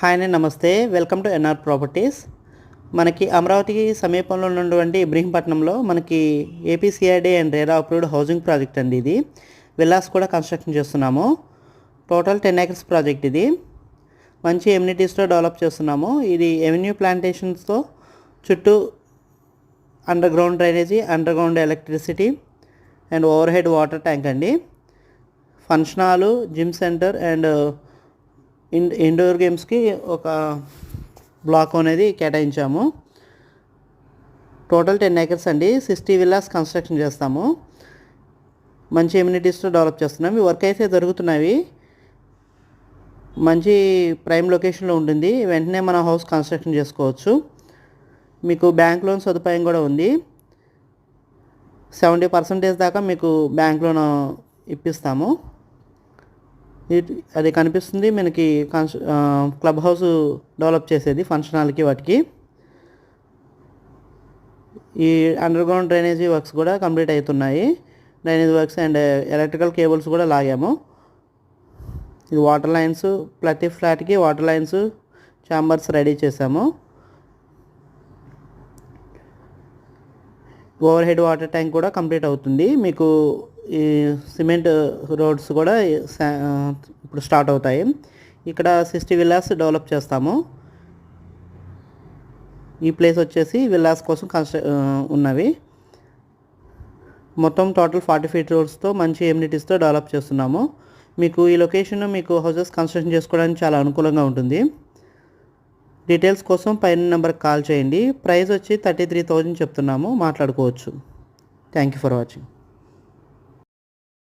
Hi అండి నమస్తే. Welcome to NR properties. మనకి అమరావతికి సమీపంలో ఉన్నటువంటి ఇబ్రహీంపట్నంలో మనకి APCID and RERA approved housing project అండి ఇది. విల్లాస్ కూడా కన్స్ట్రక్షన్ చేస్తున్నాము. టోటల్ టెన్ ఏకర్స్ ప్రాజెక్ట్ ఇది. మంచి ఎమ్యూనిటీస్తో డెవలప్ చేస్తున్నాము. ఇది ఎవెన్యూ ప్లాంటేషన్స్తో చుట్టూ underground drainage underground electricity and overhead water tank అండి. Function hall gym centre and in indoor గేమ్స్కి ఒక బ్లాక్ అనేది కేటాయించాము. టోటల్ టెన్ ఏకర్స్ అండి. సిక్స్టీ విల్లాస్ కన్స్ట్రక్షన్ చేస్తాము. మంచి ఎమ్యూనిటీస్తో డెవలప్ చేస్తున్నాం. ఈ వర్క్ అయితే జరుగుతున్నవి మంచి ప్రైమ్ లొకేషన్లో ఉంటుంది. వెంటనే మన హౌస్ కన్స్ట్రక్షన్ చేసుకోవచ్చు. మీకు బ్యాంక్ లోన్ సదుపాయం కూడా ఉంది. సెవెంటీ పర్సెంటేజ్ దాకా మీకు బ్యాంక్ లోన్ ఇప్పిస్తాము. అది కనిపిస్తుంది. మనకి కన్స్ క్లబ్ హౌస్ డెవలప్ చేసేది ఫంక్షన్ హాల్కి వాటికి. ఈ అండర్ గ్రౌండ్ డ్రైనేజీ వర్క్స్ కూడా కంప్లీట్ అవుతున్నాయి. Drainage works and electrical cables కూడా లాగాము. ఇది వాటర్ లైన్స్ ప్రతి ఫ్లాట్కి వాటర్ లైన్స్ చాంబర్స్ రెడీ చేసాము. ఓవర్ హెడ్ వాటర్ ట్యాంక్ కూడా కంప్లీట్ అవుతుంది. మీకు ఈ సిమెంట్ రోడ్స్ కూడా ఇప్పుడు స్టార్ట్ అవుతాయి. ఇక్కడ సిక్స్టీ విల్లాస్ డెవలప్ చేస్తాము. ఈ ప్లేస్ వచ్చేసి విల్లాస్ కోసం కన్స్ట్ర ఉన్నవి. మొత్తం టోటల్ ఫార్టీ ఫీట్ రోడ్స్తో మంచి ఎమ్యూనిటీస్తో డెవలప్ చేస్తున్నాము. మీకు ఈ లొకేషన్ మీకు హౌసెస్ కన్స్ట్రక్షన్ చేసుకోవడానికి చాలా అనుకూలంగా ఉంటుంది. డీటెయిల్స్ కోసం పైన నెంబర్కి కాల్ చేయండి. ప్రైస్ వచ్చి థర్టీ త్రీ థౌజండ్ చెప్తున్నాము. మాట్లాడుకోవచ్చు. Thank you for watching